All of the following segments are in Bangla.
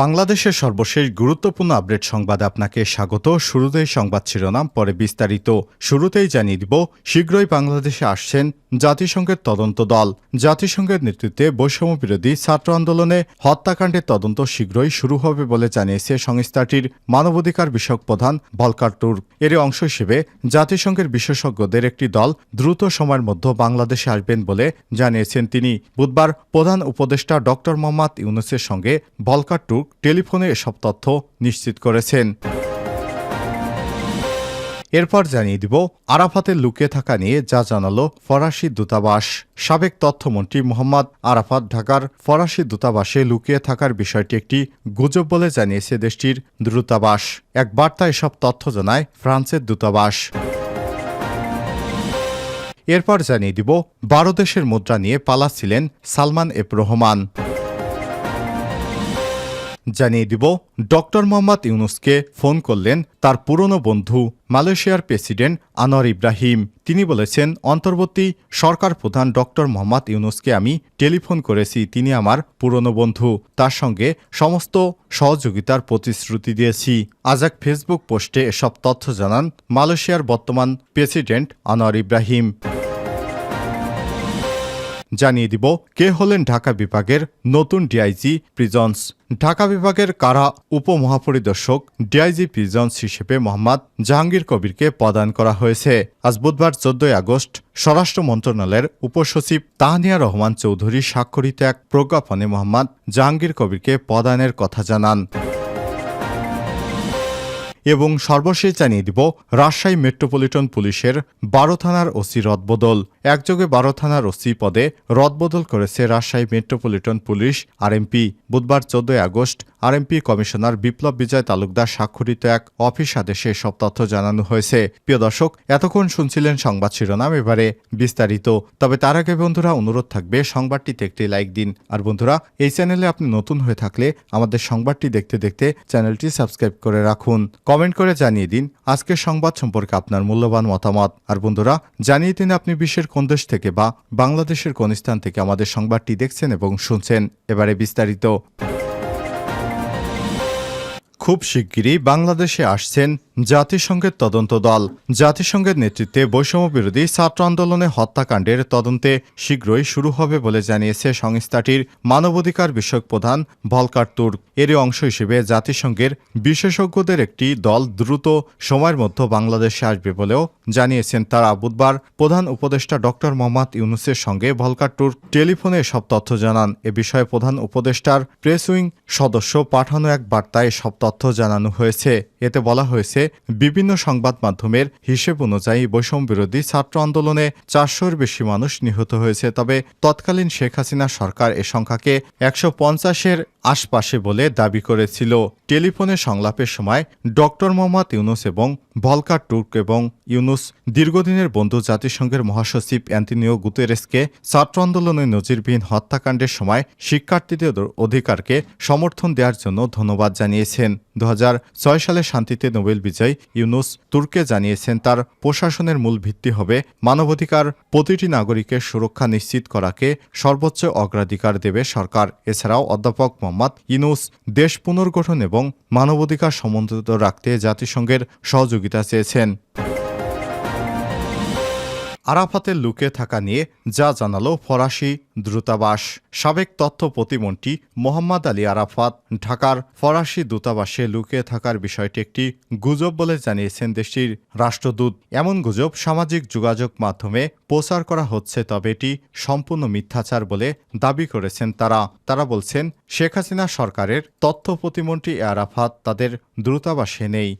বাংলাদেশের সর্বশেষ গুরুত্বপূর্ণ আপডেট সংবাদে আপনাকে স্বাগত। শুরুতেই সংবাদ শিরোনাম, পরে বিস্তারিত। শুরুতেই জানিয়ে দিব, শীঘ্রই বাংলাদেশে আসছেন জাতিসংঘের তদন্ত দল। জাতিসংঘের নেতৃত্বে বৈষম্য বিরোধী ছাত্র আন্দোলনে হত্যাকাণ্ডের তদন্ত শীঘ্রই শুরু হবে বলে জানিয়েছে সংস্থাটির মানবাধিকার বিষয়ক প্রধান ভলকার টুর্ক এর অংশ হিসেবে জাতিসংঘের বিশেষজ্ঞদের একটি দল দ্রুত সময়ের মধ্যে বাংলাদেশে আসবেন বলে জানিয়েছেন তিনি। বুধবার প্রধান উপদেষ্টা ড মোহাম্মদ ইউনুসের সঙ্গে ভলকার টুর্ক টেলিফোনে এসব তথ্য নিশ্চিত করেছেন। এরপর জানিয়ে দিব আরাফাতের লুকিয়ে থাকা নিয়ে যা জানালো ফরাসি দূতাবাস। সাবেক তথ্যমন্ত্রী মোহাম্মদ আরাফাত ঢাকার ফরাসি দূতাবাসে লুকিয়ে থাকার বিষয়টি একটি গুজব বলে জানিয়েছে দেশটির দূতাবাস। এক বার্তা এসব তথ্য জানায় ফ্রান্সের দূতাবাস। এরপর জানিয়ে দিব, বারো দেশের মুদ্রা নিয়ে পালাচ্ছিলেন সালমান এফ রহমান। জানিয়ে দিব, ডক্টর মোহাম্মদ ইউনুসকে ফোন করলেন তার পুরনো বন্ধু মালয়েশিয়ার প্রেসিডেন্ট আনোয়ার ইব্রাহিম। তিনি বলেছেন, অন্তর্বর্তী সরকার প্রধান ডক্টর মোহাম্মদ ইউনুসকে আমি টেলিফোন করেছি, তিনি আমার পুরনো বন্ধু। তার সঙ্গে সমস্ত সহযোগিতার প্রতিশ্রুতি দিয়েছি। আজ এক ফেসবুক পোস্টে এসব তথ্য জানান মালয়েশিয়ার বর্তমান প্রেসিডেন্ট আনোয়ার ইব্রাহিম। জানিয়ে দিব কে হলেন ঢাকা বিভাগের নতুন ডিআইজি প্রিজন্স ঢাকা বিভাগের কারা উপমহাপরিদর্শক ডিআইজি প্রিজন্স হিসেবে মোহাম্মদ জাহাঙ্গীর কবিরকে প্রদান করা হয়েছে? আজ বুধবার চোদ্দই আগস্ট স্বরাষ্ট্র মন্ত্রণালয়ের উপসচিব তাহানিয়া রহমান চৌধুরী স্বাক্ষরিত এক প্রজ্ঞাপনে মোহাম্মদ জাহাঙ্গীর কবিরকে প্রদানের কথা জানান। এবং সর্বশেষ জানিয়ে দিব, রাজশাহী মেট্রোপলিটন পুলিশের বারো থানার ওসি রদবদল। একযোগে বারো থানার ওসি পদে রদবদল করেছে রাজশাহী মেট্রোপলিটন পুলিশ, আরএমপি। বুধবার চোদ্দই August RMP commissioner Biplab Bijoy Talukdar স্বাক্ষরিত এক অফিস আদেশে সব তথ্য জানানো হয়েছে। প্রিয় দর্শক, এতক্ষণ শুনছিলেন সংবাদ শিরোনাম, এবারে বিস্তারিত। তবে তার আগে বন্ধুরা, অনুরোধ থাকবে, সংবাদটিতে একটি লাইক দিন। আর বন্ধুরা, এই চ্যানেলে আপনি নতুন হয়ে থাকলে আমাদের সংবাদটি দেখতে দেখতে চ্যানেলটি সাবস্ক্রাইব করে রাখুন। কমেন্ট করে জানিয়ে দিন আজকের সংবাদ সম্পর্কে আপনার মূল্যবান মতামত। আর বন্ধুরা, জানিয়ে দিন আপনি বিশ্বের কোন দেশ থেকে বা বাংলাদেশের কোন স্থান থেকে আমাদের সংবাদটি দেখছেন এবং শুনছেন। এবারে বিস্তারিত। খুব শিগগিরই বাংলাদেশে আসছেন জাতিসংঘের তদন্ত দল। জাতিসংঘের নেতৃত্বে বৈষম্য বিরোধী ছাত্র আন্দোলনে হত্যাকাণ্ডের তদন্তে শীঘ্রই শুরু হবে বলে জানিয়েছে সংস্থাটির মানবাধিকার বিষয়ক প্রধান ভলকার তুর্ক এরই অংশ হিসেবে জাতিসংঘের বিশেষজ্ঞদের একটি দল দ্রুত সময়ের মধ্যে বাংলাদেশে আসবে বলেও জানিয়েছেন তারা। বুধবার প্রধান উপদেষ্টা ড. মোহাম্মদ ইউনুসের সঙ্গে ভলকার তুর্ক টেলিফোনে সব তথ্য জানান। এ বিষয়ে প্রধান উপদেষ্টার প্রেস উইং সদস্য পাঠানো এক বার্তায় সব তথ্য জানানো হয়েছে। এতে বলা হয়েছে বিভিন্ন সংবাদ মাধ্যমের হিসেব অনুযায়ী বৈষম্য বিরোধী ছাত্র আন্দোলনে চারশোর বেশি মানুষ নিহত হয়েছে। তবে তৎকালীন শেখ হাসিনা সরকার এ সংখ্যাকে একশো পঞ্চাশের আশপাশে বলে দাবি করেছিল। টেলিফোনে সংলাপের সময় ডক্টর মোহাম্মদ ইউনুস এবং ভলকার টুর্ক এবং ইউনুস, দীর্ঘদিনের বন্ধু জাতিসংঘের মহাসচিব অ্যান্টনিও গুতেরেসকে ছাত্র আন্দোলনের নজিরবিহীন হত্যাকাণ্ডের সময় শিক্ষার্থীদের অধিকারকে সমর্থন দেওয়ার জন্য ধন্যবাদ জানিয়েছেন। দু হাজার ছয় সালে শান্তিতে নোবেল বিজয়ী ইউনুস তুর্কে জানিয়েছেন, তার প্রশাসনের মূল ভিত্তি হবে মানবাধিকার, প্রতিটি নাগরিকের সুরক্ষা নিশ্চিত করাকে সর্বোচ্চ অগ্রাধিকার দেবে সরকার। এছাড়াও অধ্যাপক ইউনুস দেশ পুনর্গঠন এবং মানবাধিকার সমন্বিত রাখতে জাতিসংঘের সহযোগিতা চেয়েছেন। আরাফাতের লুকে থাকা নিয়ে যা জানালো ফরাসি দূতাবাস। সাবেক তথ্য প্রতিমন্ত্রী মোহাম্মদ আলী আরাফাত ঢাকার ফরাসি দূতাবাসে লুকিয়ে থাকার বিষয়টি একটি গুজব বলে জানিয়েছেন দেশটির রাষ্ট্রদূত। এমন গুজব সামাজিক যোগাযোগ মাধ্যমে প্রচার করা হচ্ছে, তবে এটি সম্পূর্ণ মিথ্যাচার বলে দাবি করেছেন তারা। তারা বলছেন, শেখ হাসিনা সরকারের তথ্য প্রতিমন্ত্রী আরাফাত তাদের দূতাবাসে নেই।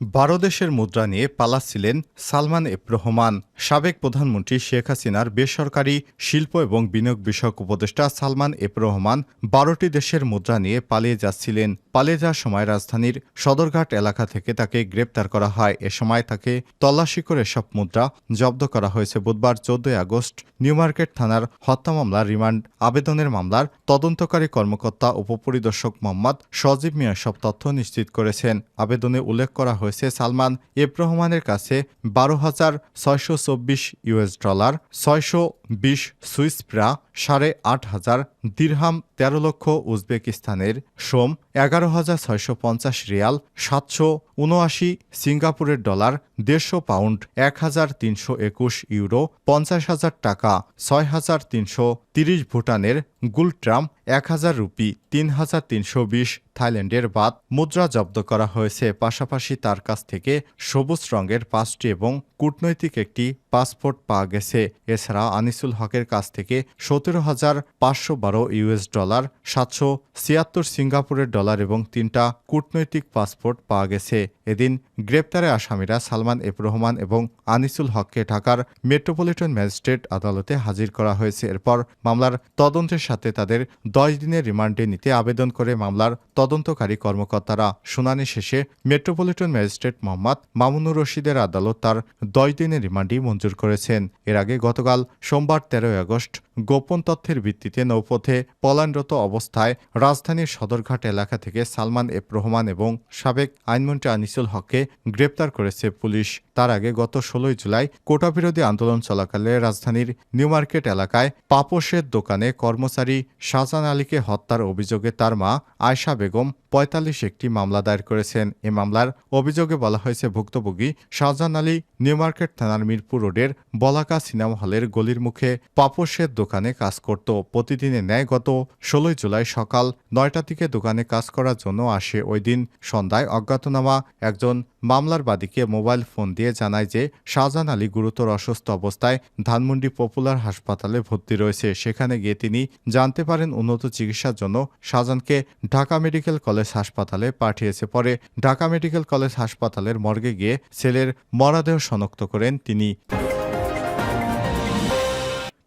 বারো দেশের মুদ্রা নিয়ে পালাচ্ছিলেন সালমান এফ রহমান। সাবেক প্রধানমন্ত্রী শেখ হাসিনার বেসরকারি শিল্প এবং বিনিয়োগ বিষয়ক উপদেষ্টা সালমান এফ রহমান বারোটি দেশের মুদ্রা নিয়ে পালিয়ে যাচ্ছিলেন। পালিয়ে যাওয়ার সময় রাজধানীর সদরঘাট এলাকা থেকে তাকে গ্রেপ্তার করা হয়। এ সময় তাকে তল্লাশি করে সব মুদ্রা জব্দ করা হয়েছে। বুধবার চোদ্দই আগস্ট নিউমার্কেট থানার হত্যা মামলার রিমান্ড, আবেদনের মামলার তদন্তকারী কর্মকর্তা, উপপরিদর্শক মোহাম্মদ সজীব মিয়া সব তথ্য নিশ্চিত করেছেন। আবেদনে উল্লেখ করা হয়েছে হয়েছে সালমান এব রহমানের কাছে বারো হাজার ছয়শো চব্বিশ ইউএস ডলার ছয়শো বিশ সুইসপ্রা সাড়ে আট হাজার দিরহাম তেরো লক্ষ উজবেকিস্তানের সোম এগারো হাজার ছয়শো পঞ্চাশ রিয়াল সাতশো উনআশি সিঙ্গাপুরের ডলার দেড়শো পাউন্ড এক হাজার তিনশো একুশ ইউরো পঞ্চাশ হাজার টাকা ছয় হাজার তিনশো তিরিশ ভুটানের গুলট্রাম এক হাজার রুপি তিন হাজার তিনশো বিশ থাইল্যান্ডের বাদ মুদ্রা জব্দ করা হয়েছে। পাশাপাশি তার কাছ থেকে সবুজ রঙের পাঁচটি এবং কূটনৈতিক একটি পাসপোর্ট পাওয়া গেছে। এছাড়া আনিসুল হকের কাছ থেকে সতেরো হাজার পাঁচশো বারো ইউএস ডলার, সাতশো ছিয়াত্তর সিঙ্গাপুরের ডলার এবং তিনটা কূটনৈতিক পাসপোর্ট পাওয়া গেছে। এদিন গ্রেপ্তারে আসামিরা সালমান এফ রহমান এবং আনিসুল হককে ঢাকার মেট্রোপলিটন ম্যাজিস্ট্রেট আদালতে হাজির করা হয়েছে। এরপর মামলার তদন্তের সাথে তাদের দশ দিনের রিমান্ডে নিতে আবেদন করে মামলার তদন্তকারী কর্মকর্তারা। শুনানি শেষে মেট্রোপলিটন ম্যাজিস্ট্রেট মোহাম্মদ মামুনুর রশিদের আদালত তার দশ দিনের রিমান্ডই মঞ্জুর করেছেন। এর আগে গতকাল সোমবার তেরোই আগস্ট গোপন তথ্যের ভিত্তিতে নৌপথে পলায়নরত অবস্থায় রাজধানীর সদরঘাট এলাকা থেকে সালমান এফ রহমান এবং সাবেক আইনমন্ত্রী আনিসুল হককে গ্রেপ্তার করেছে পুলিশ। তার আগে গত ষোলোই জুলাই কোটা বিরোধী আন্দোলন চলাকালে রাজধানীর নিউ মার্কেট এলাকায় পাপোশের দোকানে কর্মচারী শাহজাহান আলীকে হত্যার অভিযোগে তার মা আয়শা বেগম পঁয়তাল্লিশ একটি মামলা দায়ের করেছেন। এ মামলার অভিযোগে বলা হয়েছে, ভুক্তভোগী শাহজাহান আলী নিউ মার্কেট থানার মিরপুর রোডের বলাকা সিনেমা হলের গলির মুখে পাপোশের দোকানে কাজ করত। প্রতিদিনের ন্যায় গত ষোলোই জুলাই সকাল নয়টা থেকে দোকানে কাজ করার জন্য আসে। ওই দিন সন্ধ্যায় অজ্ঞাতনামা একজন মামলার বাদীকে মোবাইল ফোন দিয়ে জানায় যে, শাহজাহান আলী গুরুতর অসুস্থ অবস্থায় ধানমন্ডি পপুলার হাসপাতালে ভর্তি রয়েছে। সেখানে গিয়ে তিনি জানতে পারেন, উন্নত চিকিৎসার জন্য শাহজাহানকে ঢাকা মেডিকেল কলেজ হাসপাতালে পাঠিয়েছে। পরে ঢাকা মেডিকেল কলেজ হাসপাতালের মর্গে গিয়ে ছেলের মরাদেহ শনাক্ত করেন তিনি।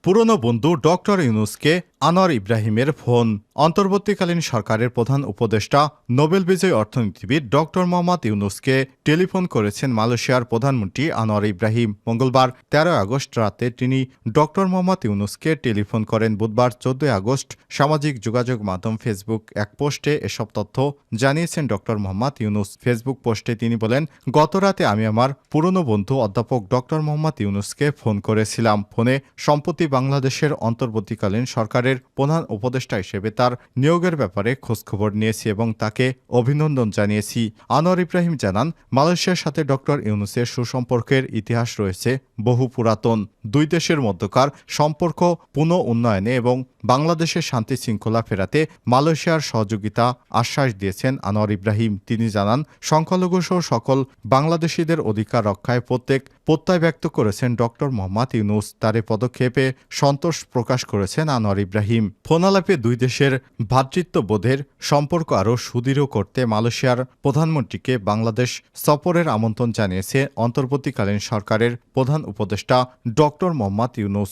পুরনো বন্ধু ডক্টর ইউনুসকে আনোয়ার ইব্রাহিমের ফোন। অন্তর্বর্তীকালীন সরকারের প্রধান উপদেষ্টা, নোবেল বিজয়ী অর্থনীতিবিদ ডক্টর মোহাম্মদ ইউনুসকে টেলিফোন করেছেন মালয়েশিয়ার প্রধানমন্ত্রী আনোয়ার ইব্রাহিম। মঙ্গলবার তেরো আগস্ট রাতে তিনি ডক্টর মোহাম্মদ ইউনুসকে টেলিফোন করেন। বুধবার চোদ্দই আগস্ট সামাজিক যোগাযোগ মাধ্যম ফেসবুক এক পোস্টে এসব তথ্য জানিয়েছেন ডক্টর মোহাম্মদ ইউনুস। ফেসবুক পোস্টে তিনি বলেন, গত রাতে আমি আমার পুরনো বন্ধু অধ্যাপক ডক্টর মোহাম্মদ ইউনুসকে ফোন করেছিলাম। ফোনে সম্প্রতি বাংলাদেশের অন্তর্বর্তীকালীন সরকারের প্রধান উপদেষ্টা হিসেবে তার নিয়োগের ব্যাপারে খোঁজখবর নিয়েছি এবং তাকে অভিনন্দন জানিয়েছি। আনোয়ার ইব্রাহিম জানান, মালয়েশিয়ার সাথে ডক্টর ইউনুসের সুসম্পর্কের ইতিহাস রয়েছে বহু পুরাতন। দুই দেশের মধ্যকার সম্পর্ক পুনঃ উন্নয়নে এবং বাংলাদেশের শান্তি শৃঙ্খলা ফেরাতে মালয়েশিয়ার সহযোগিতা আশ্বাস দিয়েছেন আনোয়ার ইব্রাহিম। তিনি জানান, সংখ্যালঘু সহ সকল বাংলাদেশিদের অধিকার রক্ষায় প্রত্যেক প্রত্যয় ব্যক্ত করেছেন ডক্টর মোহাম্মদ ইউনুস। তার পদক্ষেপে সন্তোষ প্রকাশ করেছেন আনোয়ার ইব্রাহিম। ফোনালাপে দুই দেশের ভ্রাতৃত্ববোধের সম্পর্ক আরও সুদৃঢ় করতে মালয়েশিয়ার প্রধানমন্ত্রীকে বাংলাদেশ সফরের আমন্ত্রণ জানিয়েছে অন্তর্বর্তীকালীন সরকারের প্রধান উপদেষ্টা ডক্টর মোহাম্মদ ইউনুস।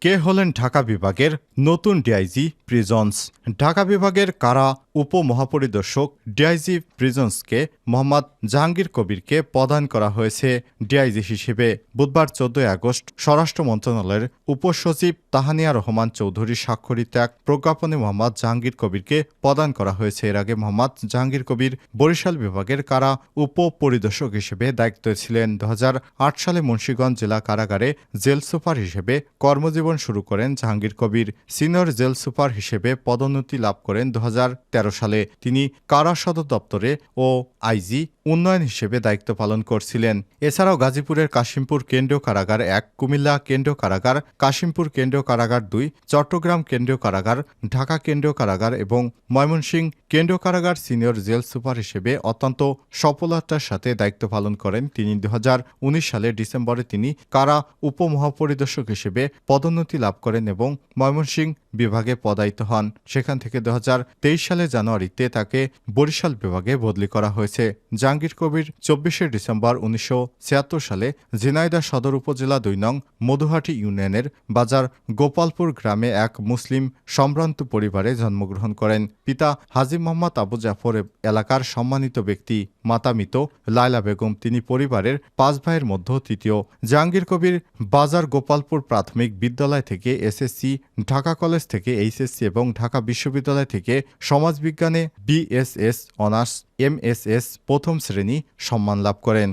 কে হলেন ঢাকা বিভাগের নতুন ডিআইজি প্রিজন্স? ঢাকা বিভাগের কারা উপমহাপরিদর্শক ডিআইজি প্রিজন্সকে মোহাম্মদ জাহাঙ্গীর কবিরকে প্রদান করা হয়েছে। ডিআইজি হিসেবে বুধবার চোদ্দই আগস্ট স্বরাষ্ট্র মন্ত্রণালয়ের উপসচিব তাহানিয়া রহমান চৌধুরী স্বাক্ষরিত এক প্রজ্ঞাপনে মোহাম্মদ জাহাঙ্গীর কবিরকে প্রদান করা হয়েছে। এর আগে মোহাম্মদ জাহাঙ্গীর কবির বরিশাল বিভাগের কারা উপপরিদর্শক হিসেবে দায়িত্ব ছিলেন। দু হাজার আট সালে মুন্সীগঞ্জ জেলা কারাগারে জেল সুপার হিসেবে কর্মজীবন শুরু করেন Jahangir Kabir. Senior jail super হিসেবে পদোন্নতি লাভ করেন। দু হাজার সালে তিনি কারা সদর দপ্তরে ও আইজি উন্নয়ন হিসেবে দায়িত্ব পালন করছিলেন। এছাড়াও গাজীপুরের কাশিমপুর কেন্দ্রীয় কারাগার এক, কুমিল্লা কেন্দ্রীয় কারাগার, কাশিমপুর কেন্দ্রীয় কারাগার দুই, চট্টগ্রাম কেন্দ্রীয় কারাগার, ঢাকা কেন্দ্রীয় কারাগার এবং ময়মনসিংহ কেন্দ্রীয় কারাগার সিনিয়র জেল সুপার হিসেবে অত্যন্ত সফলতার সাথে দায়িত্ব পালন করেন তিনি। দু হাজার উনিশ সালের ডিসেম্বরে তিনি কারা উপমহাপরিদর্শক হিসেবে পদোন্নতি লাভ করেন এবং ময়মনসিংহ বিভাগে পদায়িত হন। সেখান থেকে দু হাজার তেইশ সালে জানুয়ারিতে তাকে বরিশাল বিভাগে বদলি করা হয়েছে। জাহাঙ্গীর কবির চব্বিশে ডিসেম্বর উনিশশো ছিয়াত্তর সালে ঝিনাইদহ সদর উপজেলা দুই নং মধুহাটি ইউনিয়নের বাজার গোপালপুর গ্রামে এক মুসলিম সম্ভ্রান্ত পরিবারে জন্মগ্রহণ করেন। পিতা হাজি মোহাম্মদ আবু জাফর এলাকার সম্মানিত ব্যক্তি মাতা মৃত লায়লা বেগম। তিনি পরিবারের পাঁচ ভাইয়ের মধ্যে তৃতীয়। জাহাঙ্গীর কবির বাজার গোপালপুর প্রাথমিক বিদ্যালয় থেকে এসএসসি, ঢাকা কলেজ থেকে এইচএসসি এবং ঢাকা বিশ্ববিদ্যালয় থেকে সমাজবিজ্ঞানে বিএসএস অনার্স এমএসএস প্রথম শ্রেণি সম্মান লাভ করেন।